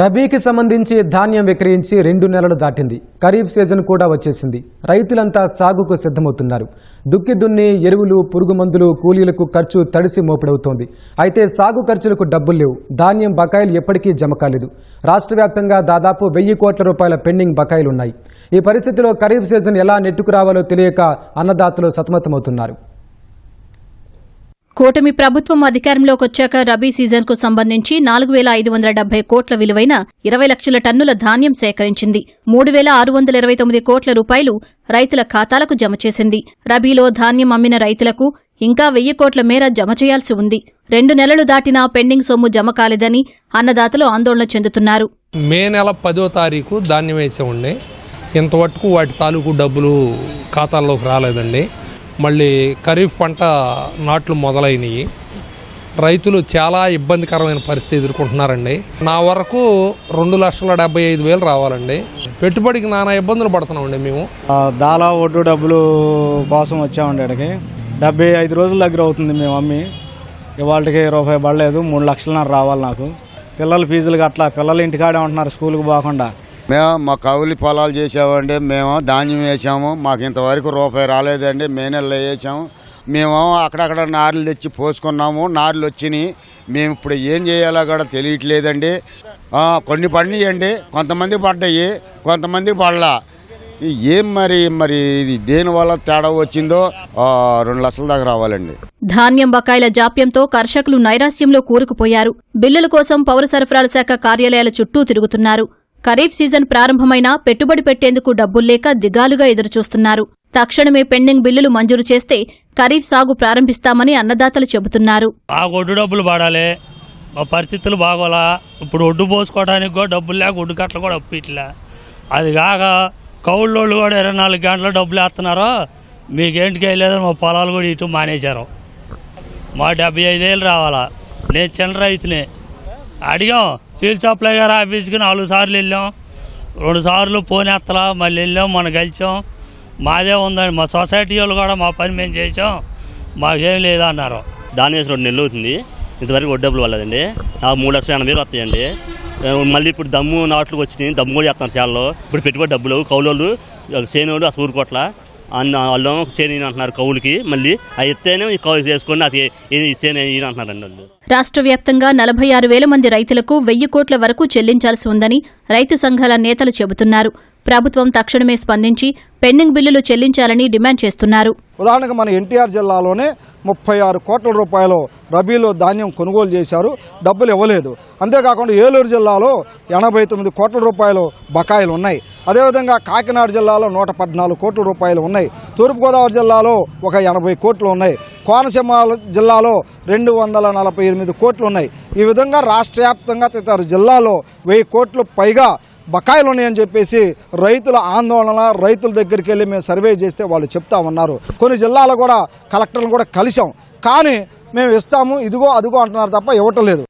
రబీకి సంబంధించి ధాన్యం విక్రయించి రెండు నెలలు దాటింది. ఖరీఫ్ సీజన్ కూడా వచ్చేసింది. రైతులంతా సాగుకు సిద్ధమవుతున్నారు. దుక్కి దున్ని ఎరువులు పురుగు మందులు కూలీలకు ఖర్చు తడిసి మోపిడవుతోంది. అయితే సాగు ఖర్చులకు డబ్బులు లేవు. ధాన్యం బకాయిలు ఎప్పటికీ జమ కాలేదు. రాష్ట్ర వ్యాప్తంగా దాదాపు వెయ్యి కోట్ల రూపాయల పెండింగ్ బకాయిలున్నాయి. ఈ పరిస్థితిలో ఖరీఫ్ సీజన్ ఎలా నెట్టుకురావాలో తెలియక అన్నదాతలు సతమతమవుతున్నారు. కూటమి ప్రభుత్వం అధికారంలోకి వచ్చాక రబీ సీజన్కు సంబంధించి నాలుగు వేల ఐదు వందల డెబ్బై కోట్ల విలువైన ఇరవై లక్షల టన్నుల ధాన్యం సేకరించింది. మూడు వేల ఆరు వందల ఇరవై తొమ్మిది కోట్ల రూపాయలు రైతుల ఖాతాలకు జమ చేసింది. రబీలో ధాన్యం అమ్మిన రైతులకు ఇంకా వెయ్యి కోట్ల మేర జమ చేయాల్సి ఉంది. రెండు నెలలు దాటినా పెండింగ్ సొమ్ము జమ కాలేదని అన్నదాతలు ఆందోళన చెందుతున్నారు. మే నెల పదో తారీఖు ధాన్యం వేసామండి ఇంతవరకు వాటి తాలూకు డబ్బులు ఖాతాల్లోకి రాలేదండి. మళ్ళీ ఖరీఫ్ పంట నాట్లు మొదలైనవి రైతులు చాలా ఇబ్బందికరమైన పరిస్థితి ఎదుర్కొంటున్నారండి. నా వరకు రెండు లక్షల డెబ్బై ఐదు వేలు రావాలండి. పెట్టుబడికి నానా ఇబ్బందులు పడుతున్నామండి మేము. దాలా ఒడ్డు డబ్బులు కోసం వచ్చామండి ఇక్కడికి. డెబ్బై ఐదు రోజుల దగ్గర అవుతుంది మేము అమ్మి. ఇవాళకి రూపాయి పడలేదు మూడు లక్షలన్నర రావాలి నాకు. పిల్లల ఫీజులు గట్లా పిల్లలు ఇంటికాడే ఉంటున్నారు స్కూల్కి పోకుండా. మేము మా కౌలి పొలాలు చేసామండి మేము ధాన్యం వేసాము మాకు ఇంతవరకు రూపాయి రాలేదండి మే నెలలో వేసాము. మేము అక్కడక్కడ నార్లు తెచ్చి పోసుకున్నాము నార్లు వచ్చినాయి. మేము ఇప్పుడు ఏం చేయాలో కూడా తెలియట్లేదండి. కొన్ని పడినాయండి కొంతమంది పడ్డాయి కొంతమంది పడలా. ఏం మరి మరి ఇది దేనివల్ల తేడా వచ్చిందో రెండు లక్షల దాకా రావాలండి. ధాన్యం బకాయిల జాప్యంతో కర్షకులు నైరాశ్యంలో కూరుకుపోయారు. బిల్లుల కోసం పౌర సరఫరాల శాఖ కార్యాలయాల చుట్టూ తిరుగుతున్నారు. ఖరీఫ్ సీజన్ ప్రారంభమైనా పెట్టుబడి పెట్టేందుకు డబ్బుల్లేక దిగాలుగా ఎదురుచూస్తున్నారు. తక్షణమే పెండింగ్ బిల్లులు మంజూరు చేస్తే ఖరీఫ్ సాగు ప్రారంభిస్తామని అన్నదాతలు చెబుతున్నారు. ఆ ఒడ్డు డబ్బులు పడాలి. మా పరిస్థితులు బాగోలా. ఇప్పుడు ఒడ్డు పోసుకోవడానికి కూడా డబ్బులు లేక ఒడ్డు కట్టలు కూడా అప్పు ఇట్లా అది కాక కౌళ్ళోళ్ళు కూడా ఇరవై నాలుగు గంటలు డబ్బులు వేస్తున్నారో మీకేంటికి వెళ్ళేదని మా పొలాలు కూడా ఇటు మానేశారు. మా డెబ్బై ఐదేళ్ళు రావాలా. నేను చిన్న రైతునే. అడిగాం సివిల్ సప్లై గారు ఆఫీస్కి నాలుగు సార్లు వెళ్ళాం. రెండు సార్లు ఫోన్ ఎత్తలా మళ్ళీ వెళ్ళాం మనం కలిసాం. మాదే ఉందండి మా సొసైటీ వాళ్ళు కూడా మా పని మేము చేసాం. మాకేం లేదన్నారు. దాని వేసి రెండు నెలలు అవుతుంది. ఇంతవరకు వడ్డీ డబ్బులు వాళ్ళదండి ఆ మూడు లక్షల ఎనభై వేలు వస్తాయండి. మళ్ళీ ఇప్పుడు దమ్ము నాట్లకు వచ్చినాయి దమ్ము కూడా చేస్తున్నారు చేలలో ఇప్పుడు పెట్టుబడి డబ్బులు కౌలోళ్ళు సేనోళ్ళు ఆ సూరుకోట్ల అన్న వాళ్ళు సేను అంటున్నారు కౌలుకి మళ్ళీ అవి ఇస్తేనే కౌలు చేసుకొని అది ఈ అంటున్నారండి వాళ్ళు. రాష్ట్ర వ్యాప్తంగా నలభై ఆరు వేల మంది రైతులకు వెయ్యి కోట్ల వరకు చెల్లించాల్సి ఉందని రైతు సంఘాల నేతలు చెబుతున్నారు. ప్రభుత్వం తక్షణమే స్పందించి పెండింగ్ బిల్లులు చెల్లించాలని డిమాండ్ చేస్తున్నారు. ఉదాహరణకు మన ఎన్టీఆర్ జిల్లాలోనే ముప్పై ఆరు కోట్ల రూపాయలు రబీలో ధాన్యం కొనుగోలు చేశారు. డబ్బులు ఇవ్వలేదు. అంతేకాకుండా ఏలూరు జిల్లాలో ఎనభై తొమ్మిది కోట్ల రూపాయలు బకాయిలు ఉన్నాయి. అదేవిధంగా కాకినాడ జిల్లాలో నూట పద్నాలుగు కోట్ల రూపాయలు ఉన్నాయి. తూర్పుగోదావరి జిల్లాలో ఒక ఎనభై కోట్లు ఉన్నాయి. కోనసీమ జిల్లాలో రెండు వందల నలభై ఎనిమిది కోట్లు ఉన్నాయి. ఈ విధంగా రాష్ట్ర వ్యాప్తంగా తదితర జిల్లాలో వెయ్యి కోట్లు పైగా బకాయిలు ఉన్నాయని చెప్పేసి రైతుల ఆందోళన రైతుల దగ్గరికి వెళ్ళి మేము సర్వే చేస్తే వాళ్ళు చెప్తా ఉన్నారు. కొన్ని జిల్లాలో కూడా కలెక్టర్లు కూడా కలిసాం కానీ మేము ఇస్తాము ఇదిగో అదిగో అంటున్నారు తప్ప ఇవ్వటం లేదు.